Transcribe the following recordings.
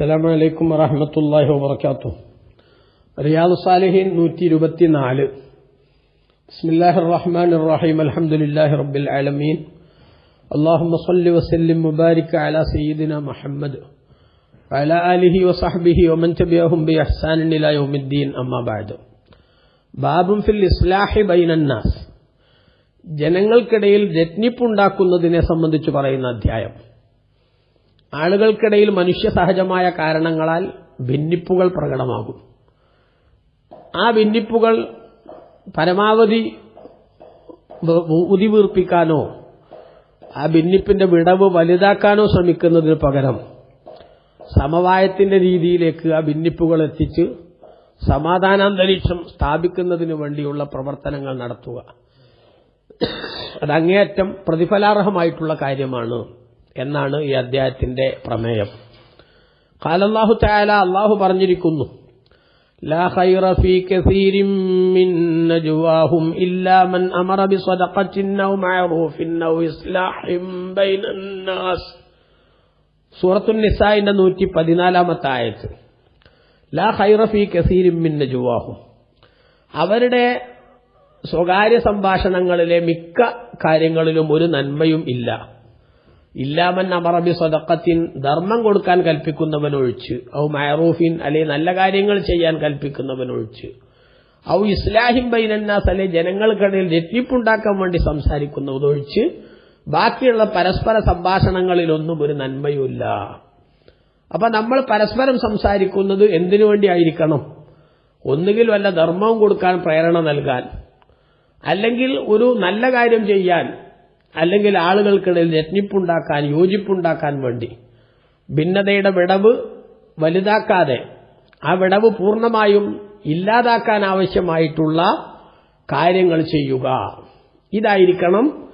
അസ്സാം വലൈക്കും വറഹമത്തല്ലാഹി വാത്തു റിയാദ് സാലിഹീൻ നൂറ്റി ഇരുപത്തിനാല് ബിസ്മില്ലാഹി റഹ്മാൻ റഹീം അലഹമുല്ലാഹി റബ്ബിൽ ആലമീൻ. അള്ളാഹു സല്ലി വസല്ലിം മുബാരിക് അല സയ്യിദിന മുഹമ്മദ്. അല അലിഹി വസഹബിഹി ഒമൻ തബിയഹും ബി അമ്മാബാദ് ബാബും ഫിൽ ഇസ്ലാഹി ബൈനന്നാസ് ജനങ്ങൾക്കിടയിൽ രജ്ഞിപ്പുണ്ടാക്കുന്നതിനെ സംബന്ധിച്ച് പറയുന്ന അധ്യായം. ആളുകൾക്കിടയിൽ മനുഷ്യ സഹജമായ കാരണങ്ങളാൽ ഭിന്നിപ്പുകൾ പ്രകടമാകും. ആ ഭിന്നിപ്പുകൾ പരമാവധി ഉതിവീർപ്പിക്കാനോ ആ ഭിന്നിപ്പിന്റെ വിടവ് വലുതാക്കാനോ ശ്രമിക്കുന്നതിന് പകരം സമവായത്തിന്റെ രീതിയിലേക്ക് ആ ഭിന്നിപ്പുകൾ എത്തിച്ച് സമാധാനാന്തരീക്ഷം സ്ഥാപിക്കുന്നതിന് വേണ്ടിയുള്ള പ്രവർത്തനങ്ങൾ നടത്തുക. അതങ്ങേയറ്റം പ്രതിഫലാർഹമായിട്ടുള്ള കാര്യമാണ് എന്നാണ് ഈ അധ്യായത്തിന്റെ പ്രമേയം കാലല്ലാഹു ചായാല അള്ളാഹു പറഞ്ഞിരിക്കുന്നു لا خير في كثير من نجواهم إلا من أمر بصدقة أو معروف أو إصلاح بين الناس സൂറത്തു നിസായിന്റെ നൂറ്റി പതിനാലാമത്തെ ആയത്ത് ലാ ഖൈറ ഫീ കസീരിൻ മിൻ നജുവാഹും അവരുടെ സ്വകാര്യ സംഭാഷണങ്ങളിലെ മിക്ക കാര്യങ്ങളിലും ഒരു നന്മയും ഇല്ല ഇല്ലാമൻ അമറബി സ്വതക്കത്തിൻ ധർമ്മം കൊടുക്കാൻ കൽപ്പിക്കുന്നവനൊഴിച്ച് ഔ മയറൂഫിൻ അല്ലെ നല്ല കാര്യങ്ങൾ ചെയ്യാൻ കൽപ്പിക്കുന്നവനൊഴിച്ച്. ഔ ഇസ്ലാഹിം ബൈനന്നാസ് അല്ലെ ജനങ്ങൾക്കിടയിൽ രക്ഷിപ്പുണ്ടാക്കാൻ വേണ്ടി സംസാരിക്കുന്നതൊഴിച്ച് ബാക്കിയുള്ള പരസ്പര സംഭാഷണങ്ങളിലൊന്നും ഒരു നന്മയുമില്ല. അപ്പൊ നമ്മൾ പരസ്പരം സംസാരിക്കുന്നത് എന്തിനു വേണ്ടി ആയിരിക്കണം ഒന്നുകിൽ വല്ല ധർമ്മവും കൊടുക്കാൻ പ്രേരണ നൽകാൻ അല്ലെങ്കിൽ ഒരു നല്ല കാര്യം ചെയ്യാൻ അല്ലെങ്കിൽ ആളുകൾക്കിടയിൽ രജ്ഞിപ്പുണ്ടാക്കാൻ യോജിപ്പുണ്ടാക്കാൻ വേണ്ടി. ഭിന്നതയുടെ വിടവ് വലുതാക്കാതെ ആ വിടവ് പൂർണമായും ഇല്ലാതാക്കാൻ ആവശ്യമായിട്ടുള്ള കാര്യങ്ങൾ ചെയ്യുക. ഇതായിരിക്കണം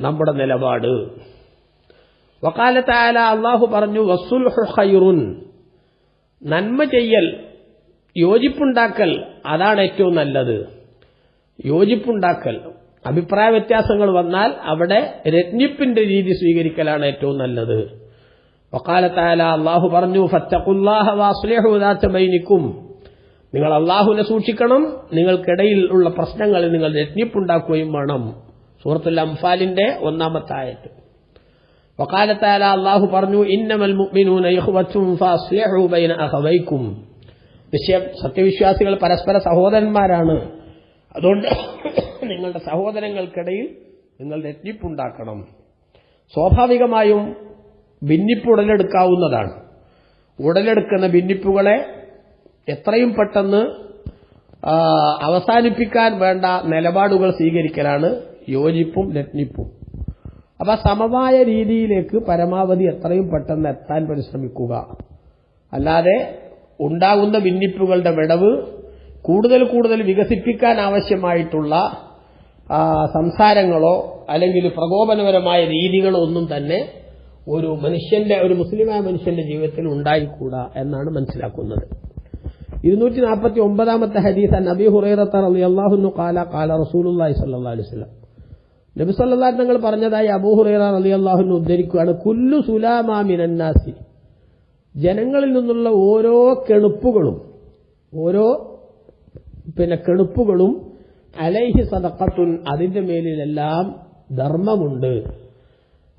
നമ്മുടെ നിലപാട്. വക്കാലത്തായാല അള്ളാഹു പറഞ്ഞു വസുൽ ഖൈറുൻ. നന്മ ചെയ്യൽ യോജിപ്പുണ്ടാക്കൽ അതാണ് ഏറ്റവും നല്ലത്. യോജിപ്പുണ്ടാക്കൽ. അഭിപ്രായ വ്യത്യാസങ്ങൾ വന്നാൽ അവിടെ രജ്ഞിപ്പിന്റെ രീതി സ്വീകരിക്കലാണ് ഏറ്റവും നല്ലത്. വക്കാലത്തായാല അള്ളാഹു പറഞ്ഞു ഫത്തഖുല്ലാഹുബൈനിക്കും നിങ്ങൾ അള്ളാഹുവിനെ സൂക്ഷിക്കണം നിങ്ങൾക്കിടയിൽ ഉള്ള പ്രശ്നങ്ങളിൽ നിങ്ങൾ രജ്ഞിപ്പുണ്ടാക്കുകയും വേണം. സൂറത്തുൽ അംഫാലിന്റെ ഒന്നാമത്തെ ആയത്ത്. വക്കാലത്തായാല അള്ളാഹു പറഞ്ഞു ഇന്നമൽ വിഷയം സത്യവിശ്വാസികൾ പരസ്പര സഹോദരന്മാരാണ്. അതുകൊണ്ട് നിങ്ങളുടെ സഹോദരങ്ങൾക്കിടയിൽ നിങ്ങൾ എത്തിപ്പുണ്ടാക്കണം സ്വാഭാവികമായും ഭിന്നിപ്പ് ഉടലെടുക്കാവുന്നതാണ്. ഉടലെടുക്കുന്ന ഭിന്നിപ്പുകളെ എത്രയും പെട്ടെന്ന് അവസാനിപ്പിക്കാൻ വേണ്ട നിലപാടുകൾ സ്വീകരിക്കലാണ് യോജിപ്പും രത്നിപ്പും. അപ്പൊ സമവായ രീതിയിലേക്ക് പരമാവധി എത്രയും പെട്ടെന്ന് എത്താൻ പരിശ്രമിക്കുക. അല്ലാതെ ഉണ്ടാകുന്ന ഭിന്നിപ്പുകളുടെ വിടവ് കൂടുതൽ കൂടുതൽ വികസിപ്പിക്കാൻ ആവശ്യമായിട്ടുള്ള സംസാരങ്ങളോ അല്ലെങ്കിൽ പ്രകോപനപരമായ രീതികളോ ഒന്നും തന്നെ ഒരു മനുഷ്യന്റെ ഒരു മുസ്ലിമായ മനുഷ്യന്റെ ജീവിതത്തിൽ ഉണ്ടായിക്കൂടാ എന്നാണ് മനസ്സിലാക്കുന്നത്. ഇരുന്നൂറ്റി നാൽപ്പത്തി ഒമ്പതാമത്തെ ഹദീസ് നബി ഹുറൈറത്ത് അലി അള്ളാഹുന്നു കാല കാല റസൂലുല്ലാഹി സല്ലാ അലൈഹി സ്വലം നബി സല്ലാ തങ്ങൾ പറഞ്ഞതായി അബൂ ഹുറൈറ അലി അള്ളാഹുന്നു ഉദ്ധരിക്കുകയാണ് കുല്ലു സുലാമാമിനാസി ജനങ്ങളിൽ നിന്നുള്ള ഓരോ കെണുപ്പുകളും ഓരോ പിന്നെ അലൈഹി സദക്കത്തുൻ അതിന്റെ മേലിലെല്ലാം ധർമ്മമുണ്ട്.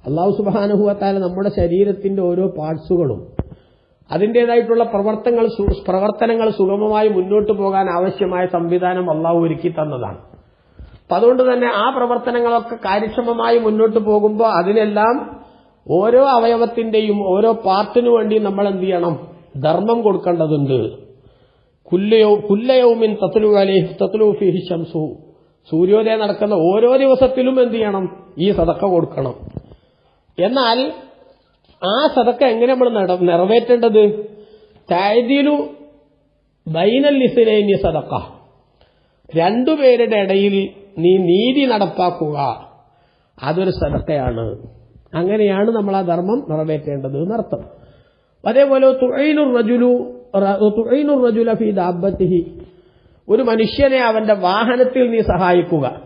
അള്ളാഹു സുബാനുഭവത്താല നമ്മുടെ ശരീരത്തിന്റെ ഓരോ പാർട്സുകളും അതിന്റെതായിട്ടുള്ള പ്രവർത്തനങ്ങൾ പ്രവർത്തനങ്ങൾ സുഗമമായി മുന്നോട്ട് പോകാൻ ആവശ്യമായ സംവിധാനം അള്ളാഹു ഒരുക്കി തന്നതാണ്. അപ്പൊ അതുകൊണ്ട് തന്നെ ആ പ്രവർത്തനങ്ങളൊക്കെ കാര്യക്ഷമമായി മുന്നോട്ട് പോകുമ്പോൾ അതിനെല്ലാം ഓരോ അവയവത്തിന്റെയും ഓരോ പാർട്ടിനു വേണ്ടി നമ്മൾ എന്ത് ചെയ്യണം? ധർമ്മം കൊടുക്കേണ്ടതുണ്ട്. കുല്ലയൗമിൻ തത്ലുഫിഹി ശംസു സൂര്യോദയം നടക്കുന്ന ഓരോ ദിവസത്തിലും എന്ത് ചെയ്യണം? ഈ സതക്ക കൊടുക്കണം. എന്നാൽ ആ സതക്ക എങ്ങനെ നമ്മൾ നിറവേറ്റേണ്ടത്? തായതിലു ബൈനൽ ലിസിനൈനി സതക്ക. രണ്ടുപേരുടെ ഇടയിൽ നീ നീതി നടപ്പാക്കുക. അതൊരു സതക്കയാണ്. അങ്ങനെയാണ് നമ്മൾ ആ ധർമ്മം നിറവേറ്റേണ്ടത് എന്നർത്ഥം. അതേപോലെ തുഴയിലു റജുലു ദാബത്തിഹി ഒരു മനുഷ്യനെ അവന്റെ വാഹനത്തിൽ നീ സഹായിക്കുക.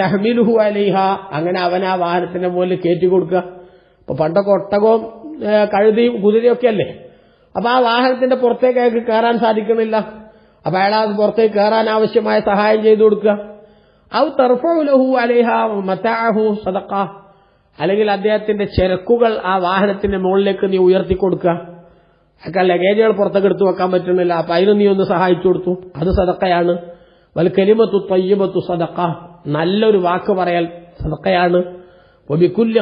തഹ്മിലുഹു അലിഹ. അങ്ങനെ അവൻ ആ വാഹനത്തിന്റെ മുകളിൽ കയറ്റി കൊടുക്കുക. ഇപ്പൊ പണ്ടൊക്കെ ഒട്ടകവും കഴുതിയും കുതിരയൊക്കെ അല്ലേ? അപ്പൊ ആ വാഹനത്തിന്റെ പുറത്തേക്ക് അയാൾക്ക് കയറാൻ സാധിക്കുന്നില്ല. അപ്പൊ അയാൾ അത് പുറത്തേക്ക് കയറാൻ ആവശ്യമായ സഹായം ചെയ്തു കൊടുക്കുക. ഔ തർഫുലഹു അലിഹ മത്താഹു സദക്ക അല്ലെങ്കിൽ അദ്ദേഹത്തിന്റെ ചെരക്കുകൾ ആ വാഹനത്തിന്റെ മുകളിലേക്ക് നീ ഉയർത്തി കൊടുക്കുക. ഒക്കെ ലഗേജുകൾ പുറത്തൊക്കെ എടുത്തു വെക്കാൻ പറ്റുന്നില്ല. അപ്പൊ അതിന് നീ ഒന്ന് സഹായിച്ചു കൊടുത്തു. അത് സദക്കയാണ്. വൽ കലിമത്തു തയ്യബത്തു സദക്ക. നല്ലൊരു വാക്ക് പറയൽ സദക്കയാണ്. ഒബിക്കുല്യ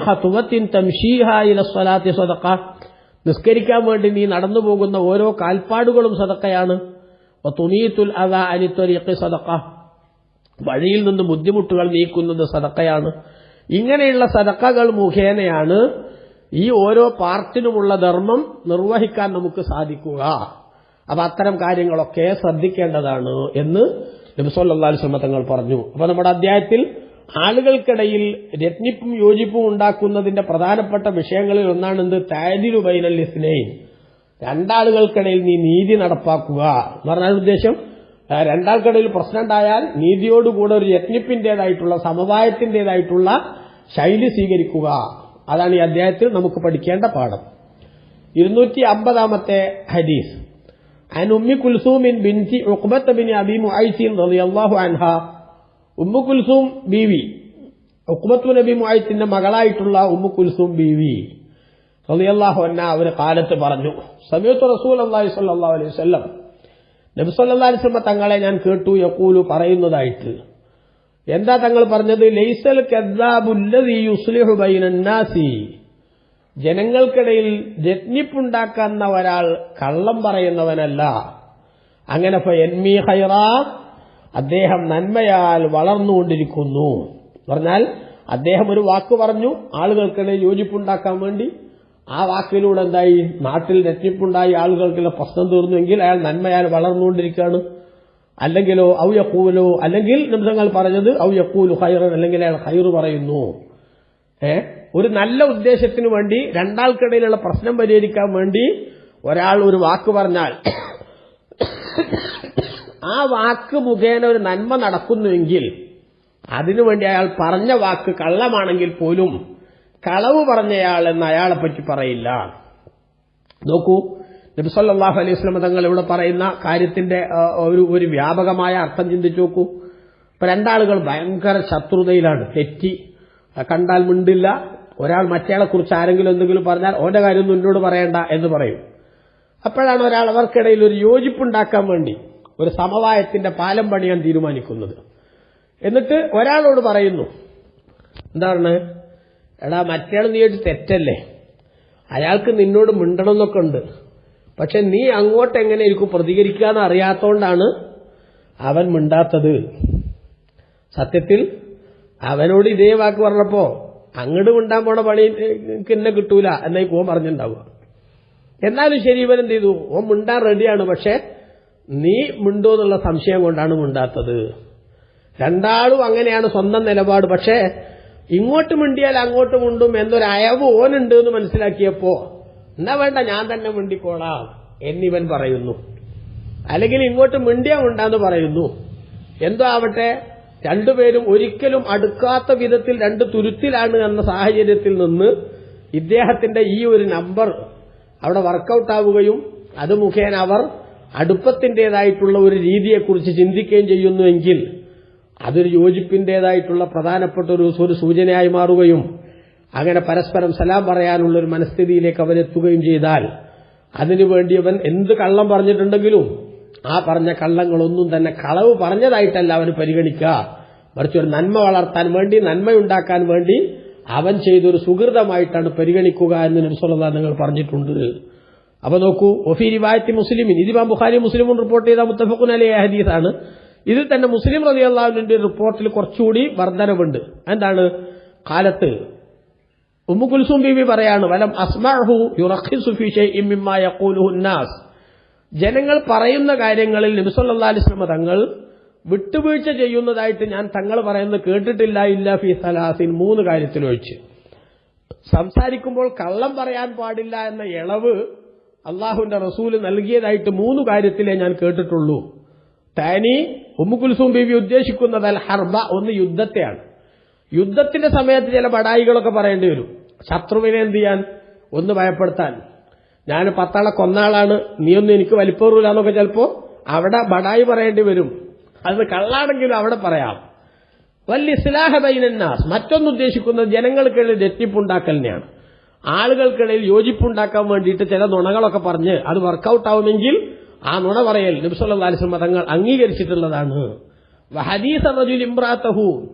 സദക്ക. നിസ്കരിക്കാൻ വേണ്ടി നീ നടന്നു പോകുന്ന ഓരോ കാൽപ്പാടുകളും സദക്കയാണ്. തുണീത്തുൽ അത അനിത്തൊരിയൊക്കെ സദക്ക. വഴിയിൽ നിന്ന് ബുദ്ധിമുട്ടുകൾ നീക്കുന്നത് സദക്കയാണ്. ഇങ്ങനെയുള്ള സദക്കകൾ മുഖേനയാണ് ഈ ഓരോ പാർട്ടിനുമുള്ള ധർമ്മം നിർവഹിക്കാൻ നമുക്ക് സാധിക്കുക. അപ്പൊ അത്തരം കാര്യങ്ങളൊക്കെ ശ്രദ്ധിക്കേണ്ടതാണ് എന്ന് നബിസൊല്ലാ തങ്ങൾ പറഞ്ഞു. അപ്പൊ നമ്മുടെ അധ്യായത്തിൽ ആളുകൾക്കിടയിൽ രത്നിപ്പും യോജിപ്പും ഉണ്ടാക്കുന്നതിന്റെ പ്രധാനപ്പെട്ട വിഷയങ്ങളിൽ ഒന്നാണ് എന്ത് താദിലു ബൈനൽ ഇസ്നൈൻ. രണ്ടാളുകൾക്കിടയിൽ നീ നീതി നടപ്പാക്കുക. എന്ന് പറഞ്ഞാൽ ഉദ്ദേശം? രണ്ടാൾക്കിടയിൽ പ്രശ്നം ഉണ്ടായാൽ നീതിയോടുകൂടെ ഒരു യജ്ഞിപ്പിന്റേതായിട്ടുള്ള സമവായത്തിന്റേതായിട്ടുള്ള ശൈലി സ്വീകരിക്കുക. അതാണ് ഈ അധ്യായത്തിൽ നമുക്ക് പഠിക്കേണ്ട പാഠം ഇരുന്നൂറ്റി അമ്പതാമത്തെ ഹദീസ് عن أم كلثوم بنت عقبة بن أبي معيط رضي الله عنها ഉമ്മു കുൽസൂം ബീവി ഉക്മത്തു നബി മുഅയ്ത്തിന്റെ മകളായിട്ടുള്ള ഉമ്മു കുൽസൂം ബീവി റളിയല്ലാഹു അൻഹ അവർ കാലത്ത് പറഞ്ഞു സമയത്ത് റസൂൽ അള്ളാഹി സ്വല്ലല്ലാഹു അലൈഹി വസല്ലം നബി സല്ലല്ലാഹു അലൈഹി വസല്ലം തങ്ങളെ ഞാൻ കേട്ടു യഖൂലു പറയുന്നതായിട്ട് എന്താ തങ്ങൾ പറഞ്ഞത്? ലൈസൽ കദ്ദാബുല്ലദീ യുസ്ലിഹു ബൈനന്നാസി. ജനങ്ങൾക്കിടയിൽ രജ്ഞിപ്പുണ്ടാക്കുന്ന ഒരാൾ കള്ളം പറയുന്നവനല്ല. അങ്ങനെ അദ്ദേഹം നന്മയാൽ വളർന്നുകൊണ്ടിരിക്കുന്നു. പറഞ്ഞാൽ അദ്ദേഹം ഒരു വാക്ക് പറഞ്ഞു ആളുകൾക്കിടയിൽ യോജിപ്പുണ്ടാക്കാൻ വേണ്ടി. ആ വാക്കിലൂടെ എന്തായി? നാട്ടിൽ രത്നിപ്പുണ്ടായി ആളുകൾക്കുള്ള പ്രശ്നം തീർന്നുവെങ്കിൽ അയാൾ നന്മയാൽ വളർന്നുകൊണ്ടിരിക്കുകയാണ്. അല്ലെങ്കിലോ ഔ യക്കൂലോ അല്ലെങ്കിൽ നിമിഷങ്ങൾ പറഞ്ഞത് ഔ യക്കൂലു ഹൈറൻ അല്ലെങ്കിൽ അയാൾ ഹൈറ് പറയുന്നു. ഏ? ഒരു നല്ല ഉദ്ദേശത്തിന് വേണ്ടി രണ്ടാൾക്കിടയിലുള്ള പ്രശ്നം പരിഹരിക്കാൻ വേണ്ടി ഒരാൾ ഒരു വാക്ക് പറഞ്ഞാൽ ആ വാക്ക് മുഖേന ഒരു നന്മ നടക്കുന്നുവെങ്കിൽ അതിനുവേണ്ടി അയാൾ പറഞ്ഞ വാക്ക് കള്ളമാണെങ്കിൽ പോലും കളവ് പറഞ്ഞയാൾ എന്ന് അയാളെ പറ്റി പറയില്ല. നോക്കൂ നബി സല്ലല്ലാഹു അലൈഹി വസല്ലം തങ്ങൾ ഇവിടെ പറയുന്ന കാര്യത്തിന്റെ ഒരു ഒരു വ്യാപകമായ അർത്ഥം ചിന്തിച്ചു നോക്കൂ. ഇപ്പൊ രണ്ടാളുകൾ ഭയങ്കര ശത്രുതയിലാണ്. തെറ്റി. കണ്ടാൽ മിണ്ടില്ല. ഒരാൾ മറ്റേയാളെ കുറിച്ച് ആരെങ്കിലും എന്തെങ്കിലും പറഞ്ഞാൽ ഓന്റെ കാര്യമൊന്നും എന്നോട് പറയണ്ട എന്ന് പറയും. അപ്പോഴാണ് ഒരാൾ അവർക്കിടയിൽ ഒരു യോജിപ്പുണ്ടാക്കാൻ വേണ്ടി ഒരു സമവായത്തിന്റെ പാലം പണിയാൻ തീരുമാനിക്കുന്നത്. എന്നിട്ട് ഒരാളോട് പറയുന്നു എന്താണ്? എടാ മറ്റേയാൾ നീ ഒരു തെറ്റല്ലേ? അയാൾക്ക് നിന്നോട് മിണ്ടണമെന്നൊക്കെ ഉണ്ട്. പക്ഷെ നീ അങ്ങോട്ട് എങ്ങനെ ഇരിക്കും എനിക്ക് പ്രതികരിക്കാന്ന് അറിയാത്തോണ്ടാണ് അവൻ മിണ്ടാത്തത്. സത്യത്തിൽ അവനോട് ഇതേ വാക്ക് പറഞ്ഞപ്പോ അങ്ങോട്ട് മിണ്ടാൻ പോണ പണി എന്നെ കിട്ടൂല എന്നായി ഓൻ പറഞ്ഞിട്ടുണ്ടാവുക. എന്നാലും ശരി ഇവൻ എന്ത് ചെയ്തു? ഓൻ മിണ്ടാൻ റെഡിയാണ് പക്ഷെ നീ മിണ്ടോ എന്നുള്ള സംശയം കൊണ്ടാണ് മിണ്ടാത്തത്. രണ്ടാളും അങ്ങനെയാണ് സ്വന്തം നിലപാട് പക്ഷേ ഇങ്ങോട്ട് മിണ്ടിയാൽ അങ്ങോട്ട് മിണ്ടും എന്നൊരു അയവ് ഓനുണ്ട് എന്ന് മനസ്സിലാക്കിയപ്പോ എന്നാ വേണ്ട ഞാൻ തന്നെ മിണ്ടിക്കോളാം എന്നിവൻ പറയുന്നു. അല്ലെങ്കിൽ ഇങ്ങോട്ട് മിണ്ടിയാ ഉണ്ടാന്ന് പറയുന്നു. എന്തോ ആവട്ടെ രണ്ടുപേരും ഒരിക്കലും അടുക്കാത്ത വിധത്തിൽ രണ്ട് തുരുത്തിലാണ് എന്ന സാഹചര്യത്തിൽ നിന്ന് ഇദ്ദേഹത്തിന്റെ ഈ ഒരു നമ്പർ അവിടെ വർക്കൗട്ട് ആവുകയും അത് മുഖേന അവർ അടുപ്പത്തിന്റേതായിട്ടുള്ള ഒരു രീതിയെക്കുറിച്ച് ചിന്തിക്കുകയും ചെയ്യുന്നുവെങ്കിൽ അതൊരു യോജിപ്പിന്റേതായിട്ടുള്ള പ്രധാനപ്പെട്ട ഒരു സൂചനയായി മാറുകയും അങ്ങനെ പരസ്പരം സലാം പറയാനുള്ള ഒരു മനസ്ഥിതിയിലേക്ക് അവരെത്തുകയും ചെയ്താൽ അതിനുവേണ്ടി അവൻ എന്ത് കള്ളം പറഞ്ഞിട്ടുണ്ടെങ്കിലും ആ പറഞ്ഞ കള്ളങ്ങളൊന്നും തന്നെ കളവ് പറഞ്ഞതായിട്ടല്ല അവന് പരിഗണിക്കുക. മറിച്ച് ഒരു നന്മ വളർത്താൻ വേണ്ടി നന്മയുണ്ടാക്കാൻ വേണ്ടി അവൻ ചെയ്തൊരു സുഹൃതമായിട്ടാണ് പരിഗണിക്കുക എന്ന് നബ്സുല്ലാ നിങ്ങൾ പറഞ്ഞിട്ടുണ്ട്. അപ്പൊ നോക്കൂ ഒഫി റിവായത്തി മുസ്ലിമിൻ. ഇതിമാം ബുഖാരി മുസ്ലിമും റിപ്പോർട്ട് ചെയ്ത മുത്തഫഖുൻ അലി ഹദീസാണ് ഇതിൽ തന്നെ മുസ്ലിം റതി അള്ളാഹുവിന്റെ റിപ്പോർട്ടിൽ കുറച്ചുകൂടി വർധനവുണ്ട്. എന്താണ്? കാലത്ത് ഉമ്മു കുൽസും ബീവി പറയാണ് വലം അസ്മാഹു നാസ് ജനങ്ങൾ പറയുന്ന കാര്യങ്ങളിൽ നബിസല്ലാ അലിസ്ലമ തങ്ങൾ വിട്ടുവീഴ്ച ചെയ്യുന്നതായിട്ട് ഞാൻ തങ്ങൾ പറയുന്നത് കേട്ടിട്ടില്ല ഇല്ല ഫി സലാസിൻ മൂന്ന് കാര്യത്തിൽ ഒഴിച്ച്. സംസാരിക്കുമ്പോൾ കള്ളം പറയാൻ പാടില്ല എന്ന ഇളവ് അള്ളാഹുവിന്റെ റസൂൽ നൽകിയതായിട്ട് മൂന്ന് കാര്യത്തിലേ ഞാൻ കേട്ടിട്ടുള്ളൂ. താനി ഉമ്മുകുൽസും ബീവി ഉദ്ദേശിക്കുന്നത് അൽ ഹർബ ഒന്ന് യുദ്ധത്തെയാണ്. യുദ്ധത്തിന്റെ സമയത്ത് ചില ബടായികളൊക്കെ പറയേണ്ടി വരും. ശത്രുവിനെ എന്ത് ചെയ്യാൻ? ഒന്ന് ഭയപ്പെടുത്താൻ. ഞാൻ പത്താളെ കൊന്നാളാണ് നീയൊന്നും എനിക്ക് വലിപ്പേറൂല എന്നൊക്കെ ചിലപ്പോ അവിടെ ബടായി പറയേണ്ടി വരും. അത് കള്ളാണെങ്കിലും അവിടെ പറയാം. വലിയ ഇസ്ലാഹ ബൈനന്നാസ്. മറ്റൊന്നുദ്ദേശിക്കുന്നത് ജനങ്ങൾക്കിടയിൽ രറ്റിപ്പുണ്ടാക്കലിനെയാണ് ആളുകൾക്കിടയിൽ യോജിപ്പുണ്ടാക്കാൻ വേണ്ടിയിട്ട് ചില നുണകളൊക്കെ പറഞ്ഞ് അത് വർക്കൗട്ട് ആവുമെങ്കിൽ ആ നുണ പറയൽ നബ്സുല്ലാസ് മതങ്ങൾ അംഗീകരിച്ചിട്ടുള്ളതാണ്. ഹദീസ് ഇമ്രാത്തഹു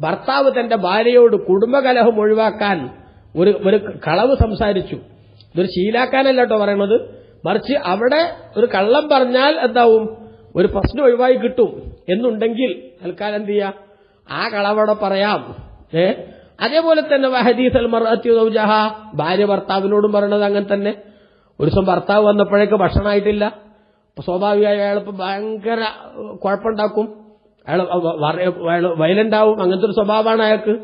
ഭർത്താവ് തന്റെ ഭാര്യയോട് കുടുംബകലഹം ഒഴിവാക്കാൻ ഒരു ഒരു കളവ് സംസാരിച്ചു. ഇതൊരു ശീലാക്കാനല്ല കേട്ടോ പറയണത്. മറിച്ച് അവിടെ ഒരു കള്ളം പറഞ്ഞാൽ എന്താവും? ഒരു പ്രശ്നം ഒഴിവായി കിട്ടും. എന്നുണ്ടെങ്കിൽ തൽക്കാലം എന്ത് ചെയ്യാം? ആ കളവടെ പറയാം. ഏ? അതേപോലെ തന്നെ വഹദീസൽ അൽ മർഅത്യുജഹ ഭാര്യ ഭർത്താവിനോടും പറയണത് അങ്ങനെ തന്നെ. ഒരു ദിവസം ഭർത്താവ് വന്നപ്പോഴേക്ക് ഭക്ഷണമായിട്ടില്ല. സ്വാഭാവികമായി അയാൾ ഭയങ്കര കുഴപ്പമുണ്ടാക്കും. അയാൾ അയാൾ വയലന്റ് ആവും അങ്ങനത്തെ ഒരു സ്വഭാവമാണ് അയാൾക്ക്.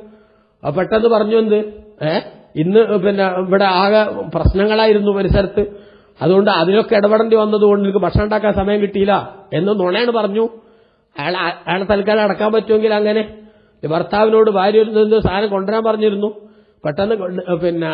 പെട്ടെന്ന് പറഞ്ഞു എന്ത്? ഏ? ഇന്ന് പിന്നെ ഇവിടെ ആകെ പ്രശ്നങ്ങളായിരുന്നു പരിസരത്ത്. അതുകൊണ്ട് അതിലൊക്കെ ഇടപെടേണ്ടി വന്നതുകൊണ്ട് എനിക്ക് ഭക്ഷണം ഉണ്ടാക്കാൻ സമയം കിട്ടിയില്ല എന്ന് നുണയാണ് പറഞ്ഞു. അയാൾ അയാളെ തൽക്കാലം അടക്കാൻ പറ്റുമെങ്കിൽ അങ്ങനെ. ഭർത്താവിനോട് ഭാര്യ സാധനം കൊണ്ടുവരാൻ പറഞ്ഞിരുന്നു. പെട്ടെന്ന് പിന്നെ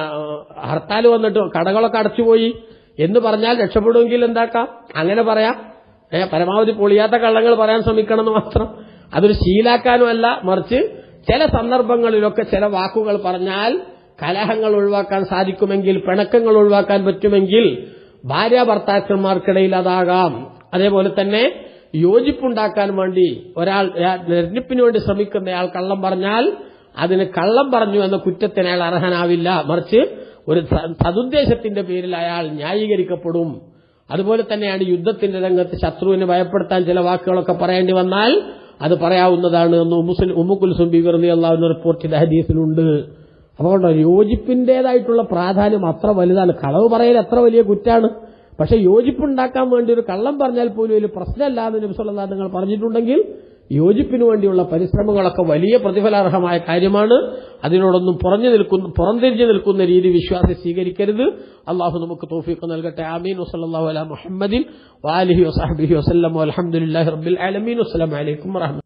ഹർത്താൽ വന്നിട്ട് കടകളൊക്കെ അടച്ചുപോയി എന്ന് പറഞ്ഞാൽ രക്ഷപ്പെടുമെങ്കിൽ എന്താക്കാം? അങ്ങനെ പറയാം. ഏ പരമാവധി പൊളിയാത്ത കള്ളങ്ങൾ പറയാൻ ശ്രമിക്കണം എന്ന് മാത്രം. അതൊരു ശീലാക്കാനുമല്ല. മറിച്ച് ചില സന്ദർഭങ്ങളിലൊക്കെ ചില വാക്കുകൾ പറഞ്ഞാൽ കലഹങ്ങൾ ഒഴിവാക്കാൻ സാധിക്കുമെങ്കിൽ പിണക്കങ്ങൾ ഒഴിവാക്കാൻ പറ്റുമെങ്കിൽ ഭാര്യ ഭർത്താക്കന്മാർക്കിടയിൽ അതാകാം. അതേപോലെ തന്നെ യോജിപ്പുണ്ടാക്കാൻ വേണ്ടി ഒരാൾ തെരഞ്ഞെടുപ്പിന് വേണ്ടി ശ്രമിക്കുന്നയാൾ കള്ളം പറഞ്ഞാൽ അതിന് കള്ളം പറഞ്ഞു എന്ന കുറ്റത്തിന് അയാൾ അർഹനാവില്ല. മറിച്ച് ഒരു സതുദ്ദേശത്തിന്റെ പേരിൽ അയാൾ ന്യായീകരിക്കപ്പെടും. അതുപോലെ തന്നെയാണ് യുദ്ധത്തിന്റെ രംഗത്ത് ശത്രുവിനെ ഭയപ്പെടുത്താൻ ചില വാക്കുകളൊക്കെ പറയേണ്ടി വന്നാൽ അത് പറയാവുന്നതാണ് എന്ന് മുസ്ലിം ഉമ്മുക്കുൽസും ബിഗർദി അള്ളാഹുന്ന റിപ്പോർട്ട് ചെയ്ത ഹദീസിലുണ്ട്. അപ്പോൾ യോജിപ്പിന്റേതായിട്ടുള്ള പ്രാധാന്യം അത്ര വലുതാണ്. കളവ് പറയൽ അത്ര വലിയ കുറ്റാണ്. പക്ഷെ യോജിപ്പുണ്ടാക്കാൻ വേണ്ടി ഒരു കള്ളം പറഞ്ഞാൽ പോലും ഒരു പ്രശ്നമല്ലാതെ എന്ന് നബിസ്വല്ലാ നിങ്ങൾ പറഞ്ഞിട്ടുണ്ടെങ്കിൽ യോജിപ്പിന് വേണ്ടിയുള്ള പരിശ്രമങ്ങളൊക്കെ വലിയ പ്രതിഫലാർഹമായ കാര്യമാണ്. അതിനോടൊന്നും പുറഞ്ഞു നിൽക്കുന്ന പുറംതിരിഞ്ഞു നിൽക്കുന്ന രീതി വിശ്വാസി സ്വീകരിക്കരുത്. അള്ളാഹു നമുക്ക് തോഫീക്ക് നൽകട്ടെ. ആമീൻ. വസല്ലാഹു അല മുഹമ്മദിൻ വാലിഹി വസാഹബിഹി വസ്ലം അലഹമുല്ലാ റബ്ബിൽ അലമീൻ വസ്സലാം വലൈക്കും വറഹ്മത്തുള്ളാഹി